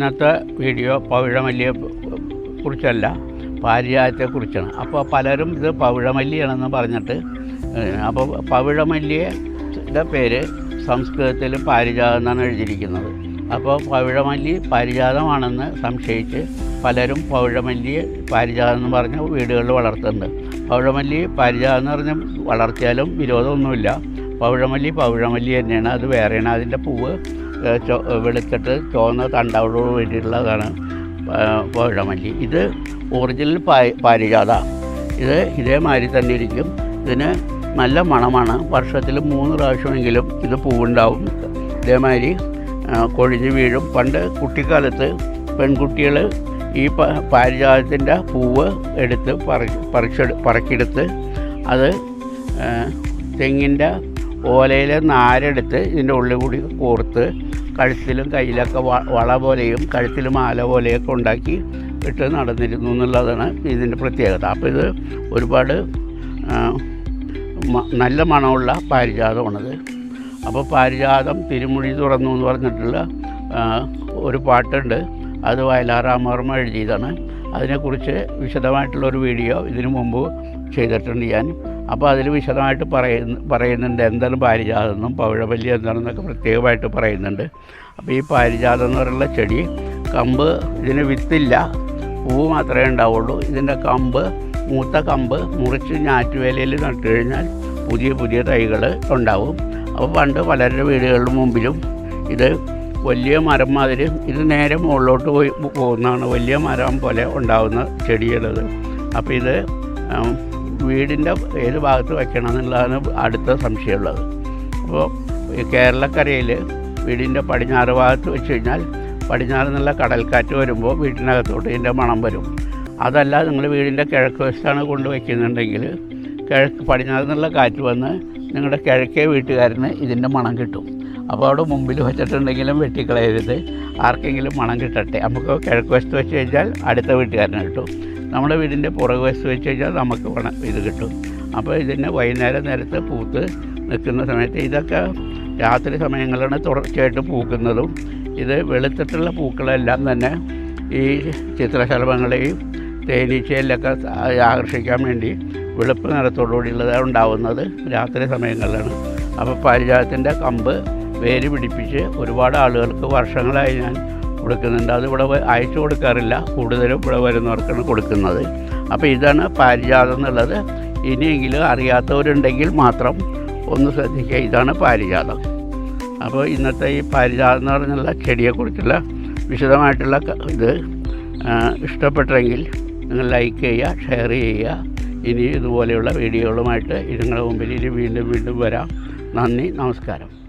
ഇന്നത്തെ വീഡിയോ പവിഴമല്ലിയെ കുറിച്ചല്ല പാരിജാതത്തെക്കുറിച്ചാണ്. അപ്പോൾ പലരും ഇത് പവിഴമല്ലിയാണെന്ന് പറഞ്ഞിട്ട് അപ്പോൾ പവിഴമല്ലിയുടെ പേര് സംസ്കൃതത്തിൽ പാരിജാതം എന്നാണ് എഴുതിയിരിക്കുന്നത്. അപ്പോൾ പവിഴമല്ലി പാരിജാതമാണെന്ന് സംശയിച്ച് പലരും പവിഴമല്ലി പാരിജാതം എന്ന് പറഞ്ഞ വീടുകളിൽ വളർത്തുന്നുണ്ട്. പവിഴമല്ലി പാരിജാതം എന്ന് പറഞ്ഞ് വളർത്തിയാലും വിരോധമൊന്നുമില്ല. പവിഴമല്ലി പവിഴമല്ലി തന്നെയാണ്. അത് വേറെയാണ്. അതിന്റെ പൂവ് വെളുത്തിട്ട് ചുവന്ന തണ്ടോട് വേണ്ടിയിട്ടുള്ളതാണ് പുഴമല്ലി ഇത് ഒറിജിനൽ പാരിജാത. ഇത് ഇതേമാതിരി തന്നെ ഇരിക്കും. ഇതിന് നല്ല മണമാണ്. വർഷത്തിൽ മൂന്ന് പ്രാവശ്യമെങ്കിലും ഇത് പൂവുണ്ടാവും. ഇതേമാതിരി കൊഴിഞ്ഞു വീഴും. പണ്ട് കുട്ടിക്കാലത്ത് പെൺകുട്ടികൾ ഈ പാരിജാതത്തിന്റെ പൂവ് എടുത്ത് പറ പറിച്ചെടു പറക്കിയെടുത്ത് അത് തെങ്ങിന്റെ ഓലയിലെ നാരെടുത്ത് ഇതിന്റെ ഉള്ളിൽ കൂടി കോർത്ത് കഴുത്തിലും കയ്യിലൊക്കെ വള പോലെയും കഴുത്തിൽ മാല പോലെയൊക്കെ ഉണ്ടാക്കി ഇട്ട് നടന്നിരുന്നു എന്നുള്ളതാണ് ഇതിന്റെ പ്രത്യേകത. അപ്പോൾ ഇത് ഒരുപാട് നല്ല മണമുള്ള പാരിജാതമാണത്. അപ്പോൾ പാരിജാതം തിരുമുഴി തുറന്നു എന്ന് പറഞ്ഞിട്ടുള്ള ഒരു പാട്ടുണ്ട്. അത് വയലാറാമവർമ്മ എഴുതിയതാണ്. അതിനെക്കുറിച്ച് വിശദമായിട്ടുള്ള ഒരു വീഡിയോ ഇതിനു മുമ്പ് ചെയ്തിട്ടുണ്ട് ഞാൻ. അപ്പോൾ അതിൽ വിശദമായിട്ട് പറയുന്ന പറയുന്നുണ്ട് എന്താണ് പാരിജാതെന്നും എന്നും പവിഴവല്ലി എന്താണെന്നൊക്കെ പ്രത്യേകമായിട്ട് പറയുന്നുണ്ട്. അപ്പോൾ ഈ പാരിജാതം എന്ന് പറയുന്ന ചെടി കമ്പ് ഇതിന് വിത്തില്ല പൂവ് മാത്രമേ ഉണ്ടാവുള്ളൂ. ഇതിന്റെ കമ്പ് മൂത്ത കമ്പ് മുറിച്ച് ഞാറ്റുവേലയിൽ നട്ടു കഴിഞ്ഞാൽ പുതിയ പുതിയ തൈകൾ ഉണ്ടാവും. അപ്പോൾ പണ്ട് പലരുടെ വീടുകളുടെ മുമ്പിലും ഇത് വലിയ മരം മാതിരി ഇത് നേരെ മുകളിലോട്ട് പോയി പോകുന്നതാണ് വലിയ മരം പോലെ ഉണ്ടാകുന്ന ചെടികളത്. അപ്പോൾ ഇത് വീടിന്റെ ഏത് ഭാഗത്ത് വയ്ക്കണം എന്നുള്ളതാണ് അടുത്ത സംശയമുള്ളത്. അപ്പോൾ കേരളക്കരയിൽ വീടിന്റെ പടിഞ്ഞാറ് ഭാഗത്ത് വെച്ച് കഴിഞ്ഞാൽ പടിഞ്ഞാറ് നിന്നുള്ള കടൽക്കാറ്റ് വരുമ്പോൾ വീട്ടിനകത്തോട്ട് ഇതിന്റെ മണം വരും. അതല്ല നിങ്ങൾ വീടിന്റെ കിഴക്ക് വശത്താണ് കൊണ്ടുവയ്ക്കുന്നുണ്ടെങ്കിൽ കിഴക്ക് പടിഞ്ഞാറ് നിന്നുള്ള കാറ്റ് വന്ന് നിങ്ങളുടെ കിഴക്കേ വീട്ടുകാരന് ഇതിന്റെ മണം കിട്ടും. അപ്പോൾ അവിടെ മുമ്പിൽ വെച്ചിട്ടുണ്ടെങ്കിലും വെട്ടിക്കളയരുത്. ആർക്കെങ്കിലും മണം കിട്ടട്ടെ. നമുക്ക് കിഴക്ക് വശത്ത് വെച്ച് കഴിഞ്ഞാൽ അടുത്ത വീട്ടുകാരന് കിട്ടും. നമ്മുടെ വീടിന്റെ പുറകു വശത്ത് വെച്ച് കഴിഞ്ഞാൽ നമുക്ക് മണം ഇത് കിട്ടും. അപ്പോൾ ഇതിന് വൈകുന്നേരം നേരത്ത് പൂത്ത് നിൽക്കുന്ന സമയത്ത് ഇതൊക്കെ രാത്രി സമയങ്ങളിലാണ് തുടർച്ചയായിട്ട് പൂക്കുന്നതും. ഇത് വെളുത്തിട്ടുള്ള പൂക്കളെല്ലാം തന്നെ ഈ ചിത്രശലഭങ്ങളെയും തേനീച്ചയിലൊക്കെ ആകർഷിക്കാൻ വേണ്ടി വെളുപ്പ് നിറത്തോടുകൂടിയുള്ളത് ഉണ്ടാവുന്നത് രാത്രി സമയങ്ങളിലാണ്. അപ്പോൾ പാരിജാതത്തിന്റെ കമ്പ് വേര് പിടിപ്പിച്ച് ഒരുപാട് ആളുകൾക്ക് വർഷങ്ങളായി ഞാൻ കൊടുക്കുന്നുണ്ട്. അത് ഇവിടെ അയച്ചു കൊടുക്കാറില്ല. കൂടുതലും ഇവിടെ വരുന്നവർക്കാണ് കൊടുക്കുന്നത്. അപ്പോൾ ഇതാണ് പാരിജാതം എന്നുള്ളത്. ഇനിയെങ്കിലും അറിയാത്തവരുണ്ടെങ്കിൽ മാത്രം ഒന്ന് ശ്രദ്ധിക്കുക. ഇതാണ് പാരിജാതം. അപ്പോൾ ഇന്നത്തെ ഈ പാരിജാതം എന്ന് പറഞ്ഞുള്ള ചെടിയെക്കുറിച്ചുള്ള വിശദമായിട്ടുള്ള ഇത് ഇഷ്ടപ്പെട്ടെങ്കിൽ നിങ്ങൾ ലൈക്ക് ചെയ്യുക ഷെയർ ചെയ്യുക. ഇനി ഇതുപോലെയുള്ള വീഡിയോകളുമായിട്ട് ഇതുങ്ങളുടെ മുമ്പിൽ ഇനി വീണ്ടും വീണ്ടും വരാം. നന്ദി നമസ്കാരം.